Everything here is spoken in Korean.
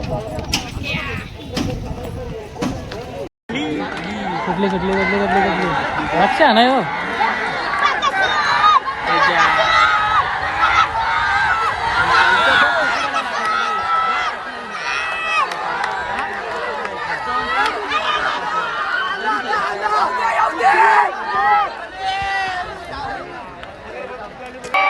कुठले कुठले कुठले कुठले कुठले लक्ष आणाय हो Yeah!